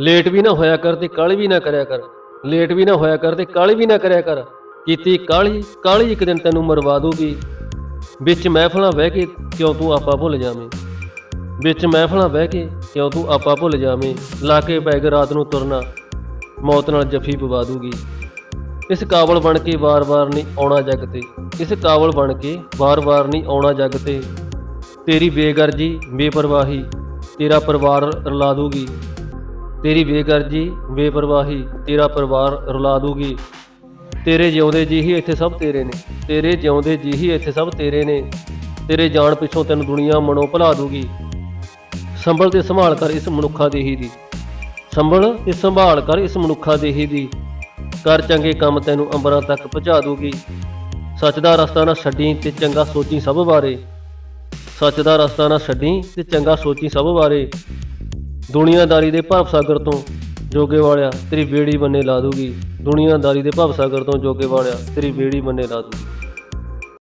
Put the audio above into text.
Late ਵੀ ਨਾ ਹੋਇਆ ਕਰ ਤੇ ਕਾਲੀ ਵੀ ਨਾ ਕਰਿਆ ਕਰ। ਲੇਟ ਵੀ ਨਾ ਹੋਇਆ ਕਰ ਤੇ ਕਾਲੀ ਵੀ ਨਾ ਕਰਿਆ ਕਰ। ਕੀਤੀ ਕਾਲੀ ਕਾਲੀ ਇੱਕ ਦਿਨ ਤੈਨੂੰ ਮਰਵਾ ਦੂਗੀ ਵਿੱਚ ਮਹਿਫਲਾਂ ਬਹਿ ਕੇ ਕਿਉਂ ਤੂੰ ਆਪਾ ਭੁੱਲ ਜਾਵੇਂ? ਵਿੱਚ ਮਹਿਫਲਾਂ ਬਹਿ ਕੇ ਕਿਉਂ ਤੂੰ ਆਪਾ ਭੁੱਲ ਜਾਵੇਂ? ਲਾ ਕੇ ਬੈਗ ਰਾਤ ਨੂੰ ਤੁਰਨਾ ਮੌਤ ਨਾਲ ਜਫੀ ਪਵਾ ਦੂਗੀ ਇਸ ਕਾਬਲ ਬਣ ਕੇ ਵਾਰ-ਵਾਰ ਨਹੀਂ ਆਉਣਾ ਜੱਗ ਤੇ। ਇਸ ਕਾਬਲ ਬਣ ਕੇ ਵਾਰ-ਵਾਰ ਨਹੀਂ ਆਉਣਾ ਜੱਗ ਤੇ। ਤੇਰੀ ਬੇਗਰਜੀ, ਬੇਪਰਵਾਹੀ ਤੇਰਾ ਪਰਿਵਾਰ ਰਲਾ ਦੂਗੀ ਤੇਰੀ ਬੇਗਰਜੀ ਬੇਪਰਵਾਹੀ, ਤੇਰਾ ਪਰਿਵਾਰ ਰੁਲਾ ਦੂਗੀ। ਤੇਰੇ ਜਿਉਂਦੇ ਜੀ ਹੀ ਇੱਥੇ ਸਭ ਤੇਰੇ ਨੇ, ਤੇਰੇ ਜਿਉਂਦੇ ਜੀ ਹੀ ਇੱਥੇ ਸਭ ਤੇਰੇ ਨੇ। ਤੇਰੇ ਜਾਣ ਪਿੱਛੋਂ ਤੈਨੂੰ ਦੁਨੀਆ ਮਨੋਂ ਭੁਲਾ ਦੂਗੀ। ਸੰਭਲ ਤੇ ਸੰਭਾਲ ਕਰ ਇਸ ਮਨੁੱਖਾ ਦੇਹੀ ਦੀ। ਸੰਭਲ ਤੇ ਸੰਭਾਲ ਕਰ ਇਸ ਮਨੁੱਖਾ ਦੇਹੀ ਦੀ। ਕਰ ਚੰਗੇ ਕੰਮ ਤੈਨੂੰ ਅੰਬਰਾਂ ਤੱਕ ਪਹੁੰਚਾ ਦੂਗੀ। ਸੱਚ ਦਾ ਰਸਤਾ ਨਾ ਛੱਡੀ ਤੇ ਚੰਗਾ ਸੋਚੀ ਸਭ ਬਾਰੇ। ਸੱਚ ਦਾ ਰਸਤਾ ਨਾ ਛੱਡੀ ਤੇ ਚੰਗਾ ਸੋਚੀ ਸਭ ਬਾਰੇ। ਦੁਨੀਆਦਾਰੀ ਦੇ ਭਵ ਸਾਗਰ ਤੋਂ ਜੋਗੇ ਵਾਲਿਆ ਤੇਰੀ ਬੇੜੀ ਬੰਨੇ ਲਾ ਦੂਗੀ। ਦੁਨੀਆਦਾਰੀ ਦੇ ਭਵ ਸਾਗਰ ਤੋਂ ਜੋਗੇ ਵਾਲਿਆ ਤੇਰੀ ਬੇੜੀ ਬੰਨੇ ਲਾ ਦੂਗੀ।